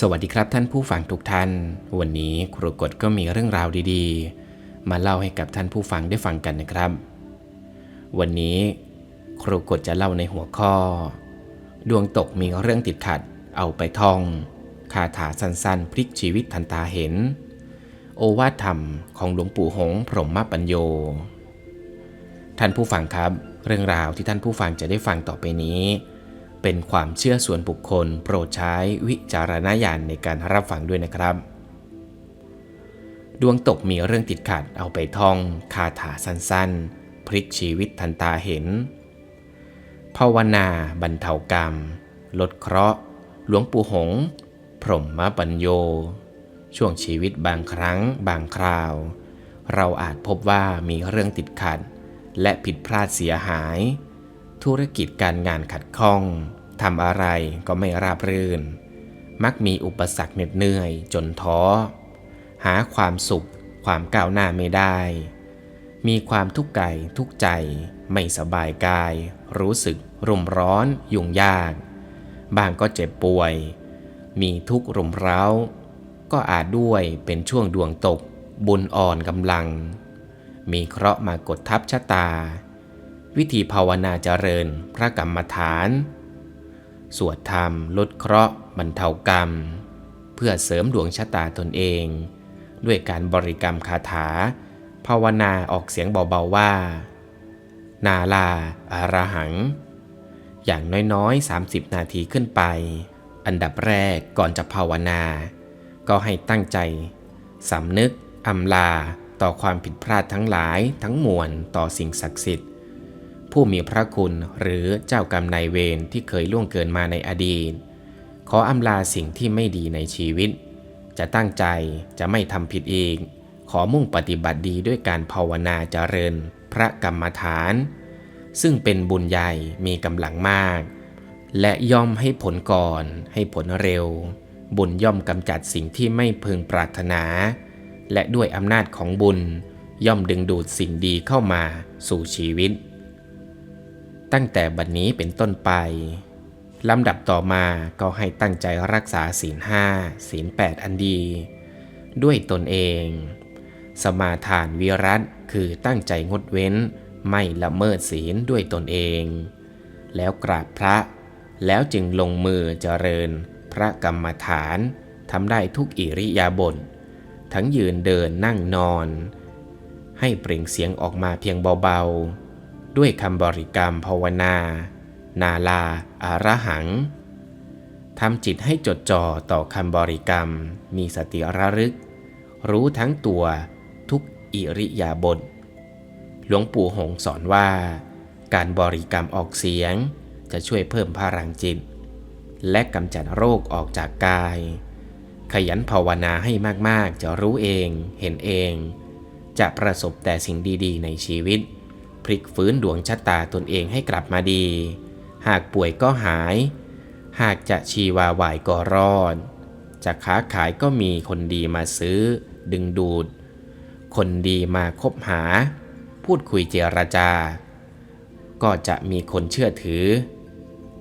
สวัสดีครับท่านผู้ฟังทุกท่าน วันนี้ครูกฎก็มีเรื่องราวดีๆ มาเล่าให้กับท่านผู้ฟังได้ฟังกันนะครับ วันนี้ครูกฎจะเล่าในหัวข้อ ดวงตกมีเรื่องติดขัด เอาไปท่อง คาถาสั้นๆ พลิกชีวิตทันตาเห็น โอวาทธรรมของหลวงปู่หงพรหมปัญโย ท่านผู้ฟังครับ เรื่องราวที่ท่านผู้ฟังจะได้ฟังต่อไปนี้ เป็นความเชื่อส่วนบุคคล โปรดใช้วิจารณญาณในการรับฟังด้วยนะครับ ดวงตกมีเรื่องติดขัดเอาไปท่องคาถาสั้นๆ พลิกชีวิตทันตาเห็น ภาวนาบรรเทากรรม ลดเคราะห์ หลวงปู่หง พรหมปัญโย ช่วงชีวิตบางครั้งบางคราว เราอาจพบว่ามีเรื่องติดขัด และผิดพลาดเสียหาย ธุรกิจการงานขัดข้องทำอะไรก็ไม่ราบรื่น มักมีอุปสรรคเหน็ดเหนื่อยจนท้อ หาความสุข ความก้าวหน้าไม่ได้ มีความทุกข์กายทุกข์ใจ ไม่สบายกาย รู้สึกรุมร้อนยุ่งยาก บางก็เจ็บป่วย มีทุกข์รุมเร้า ก็อาจด้วยเป็นช่วงดวงตก บุญอ่อนกำลัง มีเคราะห์มากดทับชะตา วิธีภาวนาเจริญพระกรรมฐาน สวดธรรมลดเคราะห์บรรเทากรรม เพื่อเสริมดวงชะตาตนเอง ด้วยการบริกรรมคาถา ภาวนาออกเสียงเบาๆว่า นาลาอารหัง อย่างน้อยๆ 30 นาทีขึ้นไป อันดับแรกก่อนจะภาวนา ก็ให้ตั้งใจสำนึกอำลาต่อความผิดพลาดทั้งหลายทั้งมวลต่อสิ่งศักดิ์สิทธิ์ ผู้มีพระคุณหรือเจ้ากรรมนายเวรที่เคยล่วงเกินมาในอดีต ขออำลาสิ่งที่ไม่ดีในชีวิต จะตั้งใจจะไม่ทำผิดอีก ขอมุ่งปฏิบัติดีด้วยการภาวนาเจริญ พระกรรมฐาน ซึ่งเป็นบุญใหญ่มีกำลังมาก และย่อมให้ผลก่อนให้ผลเร็ว บุญย่อมกำจัดสิ่งที่ไม่พึงปรารถนา และด้วยอำนาจของบุญย่อมดึงดูดสิ่งดีเข้ามาสู่ชีวิต ตั้งแต่บัดนนี้เป็นต้นไปลำดับต่อมาก็ให้ตั้งใจรักษาศีลห้าศีลแปดอันดี ด้วยตนเอง สมาทานวิรัตคือตั้งใจงดเว้น ไม่ละเมิดศีลด้วยตนเอง แล้วกราบพระ แล้วจึงลงมือเจริญ พระกรรมฐานทำได้ทุกอิริยาบถทั้งยืนเดินนั่งนอน ให้เปล่งเสียงออกมาเพียงเบาๆ ด้วยคำบริกรรมภาวนา นาลาอาระหังทำจิตให้จดจ่อต่อคำบริกรรม มีสติระลึก รู้ทั้งตัวทุกอิริยาบถหลวงปู่หงสอนว่า การบริกรรมออกเสียง จะช่วยเพิ่มพลังจิต และกำจัดโรคออกจากกาย ขยันภาวนาให้มากๆ จะรู้เอง เห็นเอง จะประสบแต่สิ่งดีๆ ในชีวิต พลิกฟื้นดวงชะตาตนเองให้กลับมาดี หากป่วยก็หาย หากจะชีวาวายก็รอด จะค้าขายก็มีคนดีมาซื้อ ดึงดูด คนดีมาคบหา พูดคุยเจรจาก็จะมีคนเชื่อถือ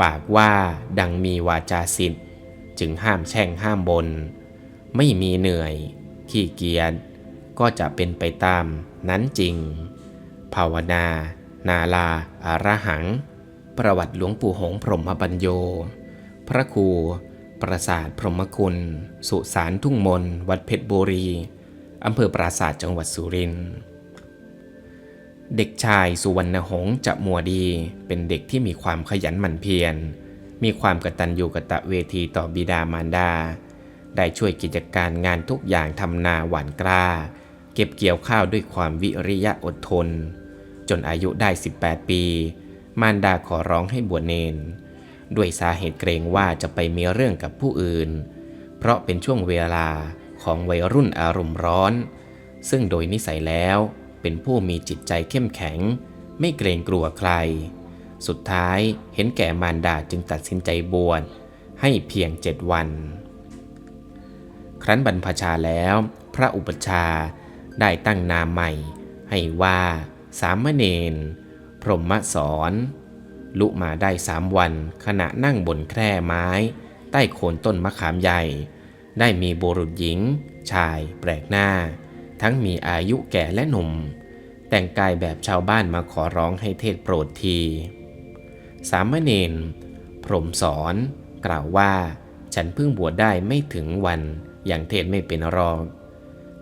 ปากว่าดังมีวาจาสิทธิ์จึงห้ามแช่งห้ามบน ไม่มีเหนื่อย ขี้เกียจก็จะเป็นไปตามนั้นจริง ภาวนา นาลาอาระหัง ประวัติหลวงปู่หงพรหมปัญโย พระครู ประสาทพรหมคุณ สุสานทุ่งมน วัดเพชรบุรี อำเภอปราสาทจังหวัดสุรินทร์ เด็กชายสุวรรณหงจะมัวดี เป็นเด็กที่มีความขยันหมั่นเพียร มีความกตัญญูกตเวทีต่อบิดามารดา ได้ช่วยกิจการงานทุกอย่างทำนาหว่านกล้าเก็บเกี่ยวข้าวด้วยความวิริยะอดทน จนอายุได้ 18 ปี มารดาขอร้องให้บวชเนน ด้วยสาเหตุเกรงว่าจะไปมีเรื่องกับผู้อื่น เพราะเป็นช่วงเวลาของวัยรุ่นอารมณ์ร้อน ซึ่งโดยนิสัยแล้วเป็นผู้มีจิตใจเข้มแข็ง ไม่เกรงกลัวใคร สุดท้ายเห็นแก่มารดาจึงตัดสินใจบวชให้เพียงเจ็ดวัน ครั้นบรรพชาแล้ว พระอุปชาได้ตั้งนามใหม่ ให้ว่า สามเณรพรหมสอนลุมาได้สามวัน ขณะนั่งบนแคร่ไม้ ใต้โคนต้นมะขามใหญ่ ได้มีบุรุษหญิง ชายแปลกหน้า ทั้งมีอายุแก่และหนุ่ม แต่งกายแบบชาวบ้านมาขอร้องให้เทศโปรดที สามเณรพรหมสอน กล่าวว่า ฉันเพิ่งบวชได้ไม่ถึงวันอย่างเทศไม่เป็นรอง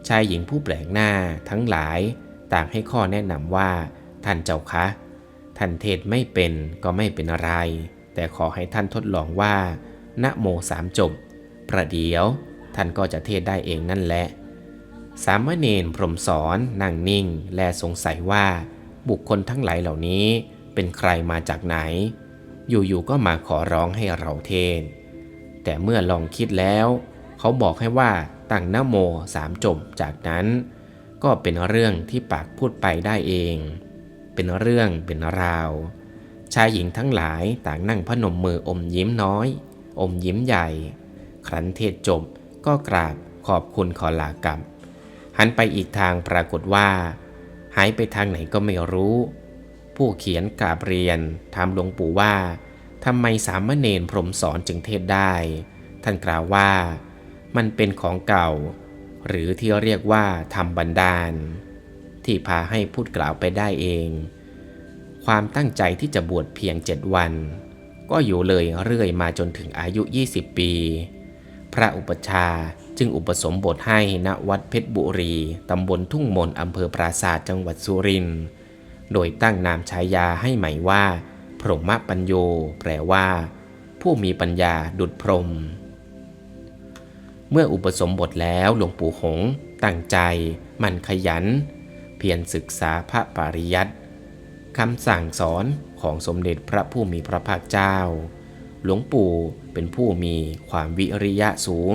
ชายหญิงผู้แปลกหน้าทั้งหลาย ต่างให้ข้อแนะนำว่า ท่านเจ้าคะ ท่านเทศไม่เป็นก็ไม่เป็นอะไร แต่ขอให้ท่านทดลองว่านะโมสามจบ ประเดี๋ยว ท่านก็จะเทศได้เองนั่นแหละ สามเณรพรมสอนนั่งนิ่ง และสงสัยว่า บุคคลทั้งหลายเหล่านี้เป็นใครมาจากไหน อยู่ๆก็มาขอร้องให้เราเทศ แต่เมื่อลองคิดแล้ว เขาบอกให้ว่าตั้งนะโมสามจบจากนั้น ก็เป็นเรื่องที่ปากพูดไปได้เอง เป็นเรื่องเป็นราว ชายหญิงทั้งหลายต่างนั่งพนมมืออมยิ้มน้อย อมยิ้มใหญ่ ครั้นเทศจบก็กราบขอบคุณขอลากลับ หันไปอีกทางปรากฏว่า หายไปทางไหนก็ไม่รู้ ผู้เขียนกราบเรียนถามหลวงปู่ว่าทำไมสามเณรพรมสอนจึงเทศได้ ท่านกล่าวว่า มันเป็นของเก่า หรือที่เรียกว่าทำบันดาล ที่พาให้พูดกล่าวไปได้เอง ความตั้งใจที่จะบวชเพียงเจ็ดวัน ก็อยู่เลยเรื่อยมาจนถึงอายุ 20 ปี พระอุปชาจึงอุปสมบทให้ณวัดเพชรบุรี ตำบลทุ่งมนอำเภอปราศาสตร์จังหวัดสุรินทร์โดยตั้งนามฉายาให้ใหม่ว่า พรหมปัญโย แปลว่า ผู้มีปัญญาดุจพรหม เมื่ออุปสมบทแล้วหลวงปู่หงตั้งใจ มันขยัน เพียรศึกษาพระปริยัติคำสั่งสอนของสมเด็จพระผู้มีพระภาคเจ้า หลวงปู่เป็นผู้มีความวิริยะสูง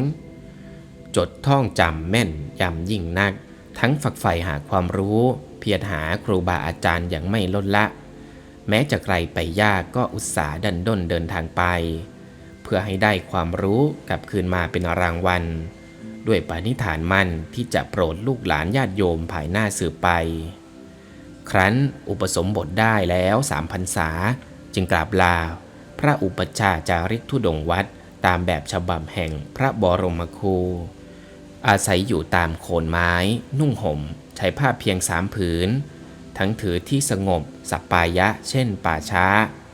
จดท่องจำแม่นยำยิ่งนัก ทั้งฝักใฝ่หาความรู้ เพียรหาครูบาอาจารย์อย่างไม่ลดละ แม้จะไกลไปยากก็อุตสาห์ดันด้นเดินทางไป พื่อให้ได้ความรู้กลับคืนมาเป็นรางวัล ด้วยปณิธานมั่นที่จะโปรดลูกหลานญาติโยมภายหน้าสืบไป ครั้นอุปสมบทได้แล้วสามพรรษา จึงกราบลา พระอุปชฌาย์จาริกธุดงวัดตามแบบฉบับแห่งพระบรมครู อาศัยอยู่ตามโคนไม้ นุ่งห่ม ใช้ผ้าเพียงสามผืน ทั้งถือที่สงบสัปปายะ เช่นป่าช้า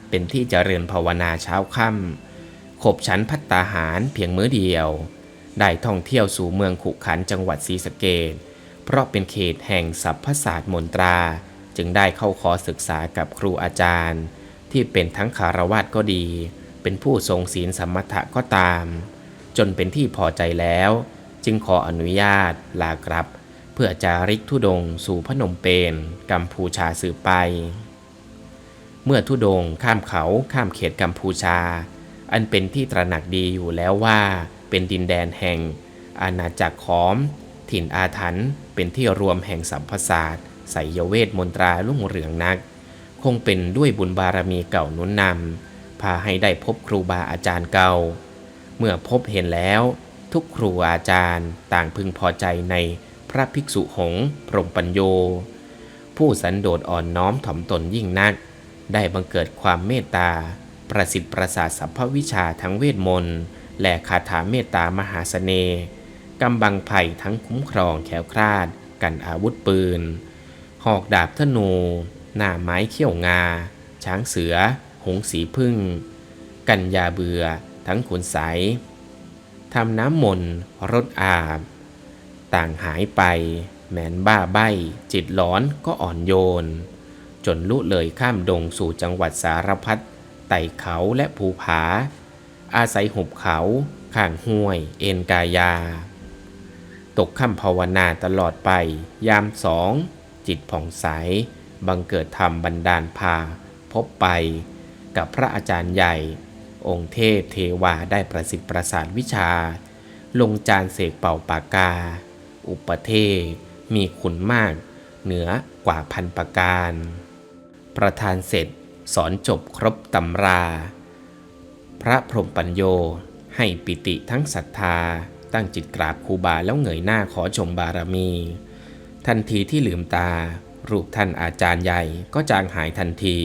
เป็นที่เจริญภาวนาเช้าค่ำ ขบฉันพัตตาหารเพียงมื้อเดียว ได้ท่องเที่ยวสู่เมืองขุขันจังหวัดศรีสะเกษเพราะเป็นเขตแห่งสัพพศาสตร์มนตรา จึงได้เข้าขอศึกษากับครูอาจารย์ ที่เป็นทั้งคารวาสก็ดี เป็นผู้ทรงศีลสมถะก็ตาม จนเป็นที่พอใจแล้ว จึงขออนุญาตลากลับ เพื่อจาริกธุดงสู่พนมเปญกัมพูชาสืบไป เมื่อธุดงข้ามเขาข้ามเขตกัมพูชา อันเป็นที่ตระหนักดีอยู่แล้วว่าเป็นดินแดนแห่ง อาณาจักรขอม ถิ่นอาถรรพ์เป็นที่รวมแห่งสัมพศาสตร์ไสยเวทมนตราลุ่งเรืองนัก คงเป็นด้วยบุญบารมีเก่านุนนำพาให้ได้พบครูบาอาจารย์เก่า เมื่อพบเห็นแล้ว ทุกครูอาจารย์ต่างพึงพอใจในพระภิกษุหงส์พรหมปัญโย ผู้สันโดษอ่อนน้อมถ่อมตนยิ่งนัก ได้บังเกิดความเมตตา ประสิทธิ์ประสาทสัพพวิชาทั้งเวทมนต์และคาถาเมตตามหาเสน่ห์กำบังไผ่ทั้งคุ้มครองแขวคลาด กันอาวุธปืน หอกดาบธนู หน้าไม้เขี้ยวงา ช้างเสือ หงสีพึ่ง กันยาเบื่อ ทั้งขุนใสทำน้ำมนต์รดอาบ ต่างหายไป แมนบ้าใบ จิตหลอนก็อ่อนโยน จนลุเลยข้ามดงสู่จังหวัดสารพัด ไต่เขาและภูผา อาศัยหุบเขาข้างห้วย เอ็นกายา ตกค่ำภาวนาตลอดไป ยามสอง จิตผ่องใส บังเกิดธรรมบันดาลพา พบไป กับพระอาจารย์ใหญ่ องค์เทพเทวาได้ประสิทธิ์ประสาทวิชา ลงจานเสกเป่าปากกา อุปเทศมีคุณมาก เหนือกว่าพันประการ ประธานเสร็จ สอนจบครบตำรา พระพรหมปัญโยให้ปิติทั้งศรัทธา ตั้งจิตกราบครูบาแล้วเงยหน้าขอชมบารมี ทันทีที่ลืมตา รูปท่านอาจารย์ใหญ่ก็จางหายทันที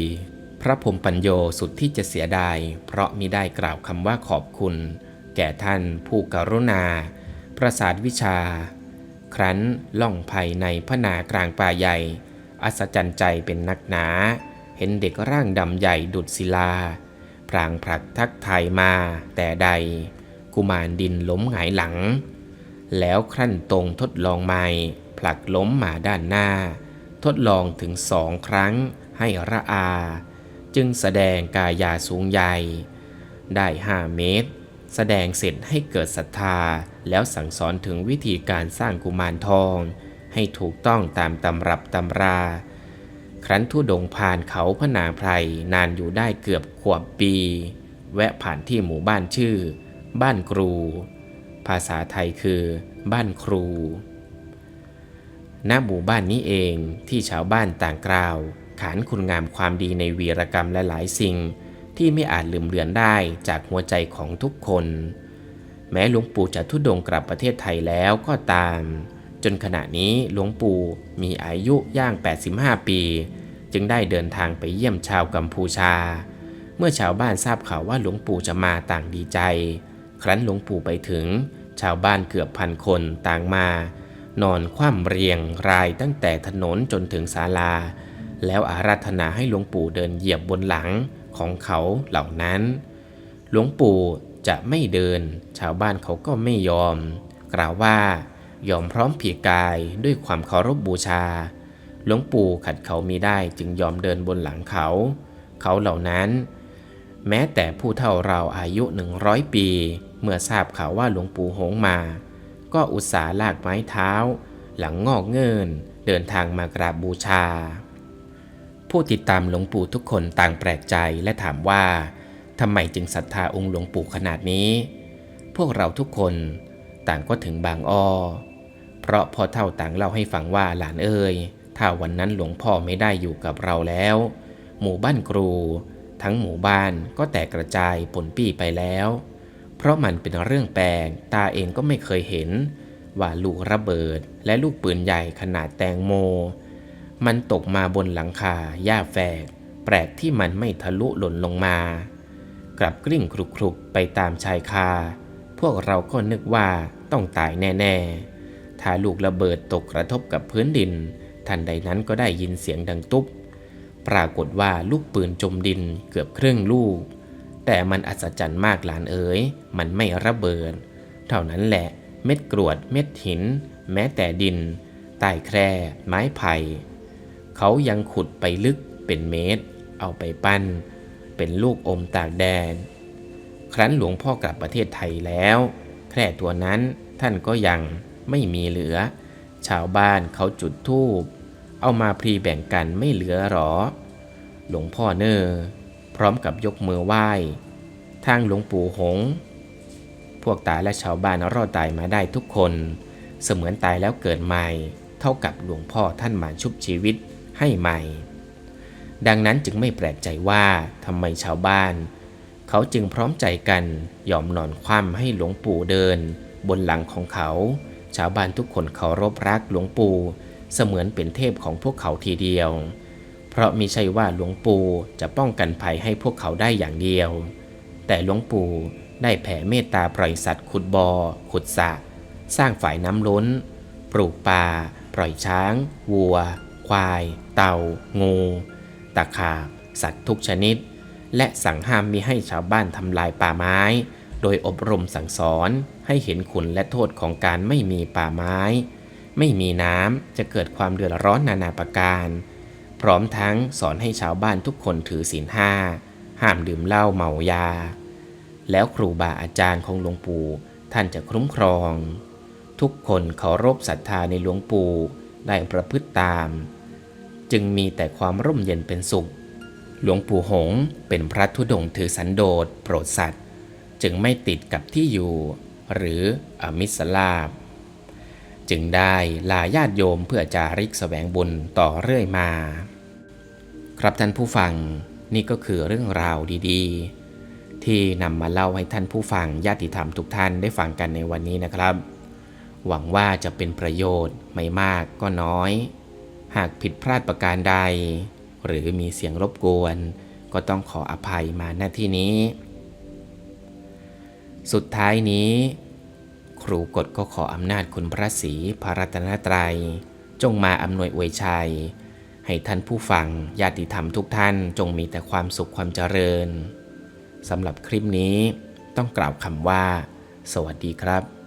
พระพรหมปัญโยสุดที่จะเสียดาย เพราะมิได้กล่าวคำว่าขอบคุณ แก่ท่านผู้กรุณา ประสาทวิชา ครั้นล่องภายในพนากลางป่าใหญ่ อัศจรรย์ใจเป็นนักหนา เห็นเด็กร่างดำใหญ่ดุดศิลา พรางผลักทักทายมาแต่ใด กุมารดินล้มหงายหลัง แล้วครั่นตรงทดลองใหม่ ผลักล้มมาด้านหน้า ทดลองถึงสองครั้งให้ระอา จึงแสดงกายาสูงใหญ่ ได้ห้าเมตร แสดงเสร็จให้เกิดศรัทธาแล้วสั่งสอนถึงวิธีการสร้างกุมารทอง ให้ถูกต้องตามตำรับตำรา ครั้นทุดงผ่านเขาพนาไพรนานอยู่ได้เกือบขวบปี แวะผ่านที่หมู่บ้านชื่อ บ้านครู ภาษาไทยคือ บ้านครู ณ หมู่บ้านนี้เองที่ชาวบ้านต่างกล่าว ขานคุณงามความดีในวีรกรรมและหลายสิ่ง ที่ไม่อาจลืมเลือนได้จากหัวใจของทุกคน แม้หลวงปู่จะทุดงกลับประเทศไทยแล้วก็ตาม จนขณะนี้หลวงปู่มีอายุย่าง 85 ปี จึงได้เดินทางไปเยี่ยมชาวกัมพูชา เมื่อชาวบ้านทราบข่าวว่าหลวงปู่จะมาต่างดีใจ ครั้นหลวงปู่ไปถึง ชาวบ้านเกือบพันคนต่างมา นอนคว่ำเรียงรายตั้งแต่ถนนจนถึงศาลา แล้วอาราธนาให้หลวงปู่เดินเหยียบบนหลังของเขาเหล่านั้น หลวงปู่จะไม่เดิน ชาวบ้านเขาก็ไม่ยอม กล่าวว่า ยอมพร้อมเพียกายด้วยความเคารพบบูชา หลวงปู่ขัดเขามีได้จึงยอมเดินบนหลังเขา เขาเหล่านั้น แม้แต่ผู้เท่าเราอายุหนึ่งร้อยปี เมื่อทราบข่าวว่าหลวงปู่หงมา ก็อุตส่าห์ลากไม้เท้า หลังงอกเงินเดินทางมากราบบูชา ผู้ติดตามหลวงปู่ทุกคนต่างแปลกใจและถามว่าทำไมจึงศรัทธาองค์หลวงปู่ขนาดนี้ พวกเราทุกคนต่างก็ถึงบางอ้อ ราะพ่อเท่าต่างเล่าให้ฟังว่าหลานเอ่ยถ้าวันนั้นหลวงพ่อไม่ได้อยู่กับเราแล้ว หมู่บ้านครู ทั้งหมู่บ้านก็แตกกระจายผลปีไปแล้ว เพราะมันเป็นเรื่องแปลกตาเองก็ไม่เคยเห็น ว่าลูกระเบิดและลูกปืนใหญ่ขนาดแตงโม มันตกมาบนหลังคาหญ้าแฝก แปลกที่มันไม่ทะลุหล่นลงมา กลับกลิ้งครุกๆไปตามชายคา พวกเราก็นึกว่าต้องตายแน่ ๆ ถ้าลูกระเบิดตกกระทบกับพื้นดิน ทันใดนั้นก็ได้ยินเสียงดังตุ๊บ ปรากฏว่าลูกปืนจมดินเกือบครึ่งลูก แต่มันอัศจรรย์มากหลานเอ๋ย มันไม่ระเบิด เท่านั้นแหละเม็ดกรวดเม็ดหิน แม้แต่ดิน ใต้แคร่ไม้ไผ่ เขายังขุดไปลึกเป็นเมตร เอาไปปั้น เป็นลูกอมตากแดดครั้นหลวงพ่อกลับประเทศไทยแล้ว แคร่ตัวนั้นท่านก็ยัง ไม่มีเหลือ ชาวบ้านเขาจุดธูปเอามาพรีแบ่งกันไม่เหลือหรอ หลวงพ่อเนอพร้อมกับยกมือไหว้ ทางหลวงปู่หง พวกตาและชาวบ้านรอดตายมาได้ทุกคน เสมือนตายแล้วเกิดใหม่ เท่ากับหลวงพ่อท่านมาชุบชีวิตให้ใหม่ ดังนั้นจึงไม่แปลกใจว่าทำไมชาวบ้าน เขาจึงพร้อมใจกันยอมนอนคว่ำให้หลวงปู่เดิน บนหลังของเขา ชาวบ้านทุกคนเคารพรักหลวงปู่ เสมือนเป็นเทพของพวกเขาทีเดียว เพราะมิใช่ว่าหลวงปู่จะป้องกันภัยให้พวกเขาได้อย่างเดียว แต่หลวงปู่ได้แผ่เมตตาปล่อยสัตว์ขุดบอ่อขุดสระสร้างฝ่ายน้ำล้น ปลูกป่า ปล่อยช้าง วัว ควาย เต่า งู ตะขาบ สัตว์ทุกชนิด และสั่งห้ามมิให้ชาวบ้านทำลายป่าไม้ โดยอบรมสั่งสอนให้เห็นคุณและโทษของการไม่มีป่าไม้ ไม่มีน้ำจะเกิดความเดือดร้อนนานาประการ พร้อมทั้งสอนให้ชาวบ้านทุกคนถือศีลห้า ห้ามดื่มเหล้าเมายา แล้วครูบาอาจารย์ของหลวงปู่ท่านจะคุ้มครอง ทุกคนเคารพศรัทธาในหลวงปู่ได้ประพฤติตาม จึงมีแต่ความร่มเย็นเป็นสุข หลวงปู่หงเป็นพระธุดงค์ถือสันโดษโปรดสัตว์ จึงไม่ติดกับที่อยู่ หรืออมิสลาบ จึงได้ลาญาติโยมเพื่อจาริกแสวงบุญต่อเรื่อยมา ครับท่านผู้ฟังนี่ก็คือเรื่องราวดีๆ ที่นำมาเล่าให้ท่านผู้ฟังญาติธรรมทุกท่านได้ฟังกันในวันนี้นะครับ หวังว่าจะเป็นประโยชน์ไม่มากก็น้อย หากผิดพลาดประการใด หรือมีเสียงรบกวน ก็ต้องขออภัยมาณที่นี้ สุดท้ายนี้ ครูกฎก็ขออำนาจคุณพระศรีพระรัตนตรัย จงมาอำนวยอวยชัย ให้ท่านผู้ฟังญาติธรรมทุกท่านจงมีแต่ความสุขความเจริญสำหรับคลิปนี้ต้องกล่าวคำว่า สวัสดีครับ